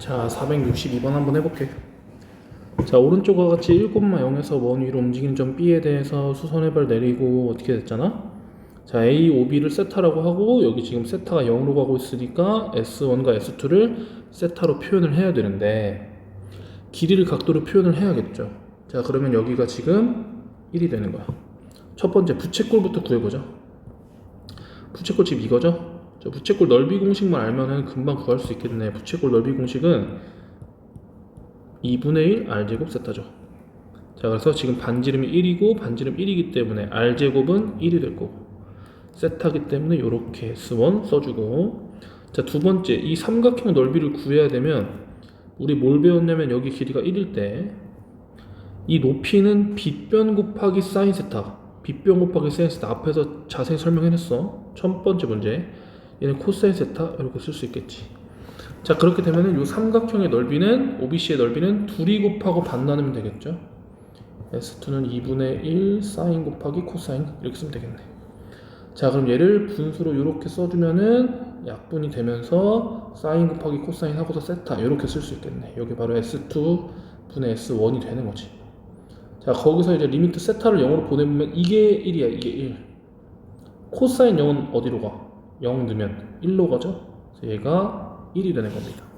자, 462번 한번 해볼게. 자, 오른쪽과 같이 1,0에서 원 위로 움직이는 점 B에 대해서 수선 해발 내리고 어떻게 됐잖아? 자, A, OB를 세타라고 하고 여기 지금 세타가 0으로 가고 있으니까 S1과 S2를 세타로 표현을 해야 되는데 길이를 각도로 표현을 해야겠죠. 자, 그러면 여기가 지금 1이 되는 거야. 첫 번째 부채꼴부터 구해보자. 부채꼴 지금 이거죠? 자, 부채꼴 넓이 공식만 알면은 금방 구할 수 있겠네. 부채꼴 넓이 공식은 2분의 1 r제곱 세타죠. 자, 그래서 지금 반지름이 1이고 반지름 1이기 때문에 r제곱은 1이 될 거고 세타기 때문에 이렇게 S1 써주고 자, 두 번째 이 삼각형 넓이를 구해야 되면 우리 뭘 배웠냐면 여기 길이가 1일 때 이 높이는 빗변 곱하기 사인 세타 빗변 곱하기 사인 세타 앞에서 자세히 설명해냈어 첫 번째 문제 얘는 코사인 세타 이렇게 쓸 수 있겠지. 자 그렇게 되면은 이 삼각형의 넓이는 OBC의 넓이는 둘이 곱하고 반 나누면 되겠죠. S2는 2분의 1 사인 곱하기 코사인 이렇게 쓰면 되겠네. 자 그럼 얘를 분수로 이렇게 써주면은 약분이 되면서 사인 곱하기 코사인 하고서 세타 이렇게 쓸 수 있겠네. 여기 바로 S2 분의 S1이 되는 거지. 자 거기서 이제 리미트 세타를 0으로 보내보면 이게 1이야 이게 1 코사인 0은 어디로 가? 0 넣으면 1로 가죠? 그래서 얘가 1이 되는 겁니다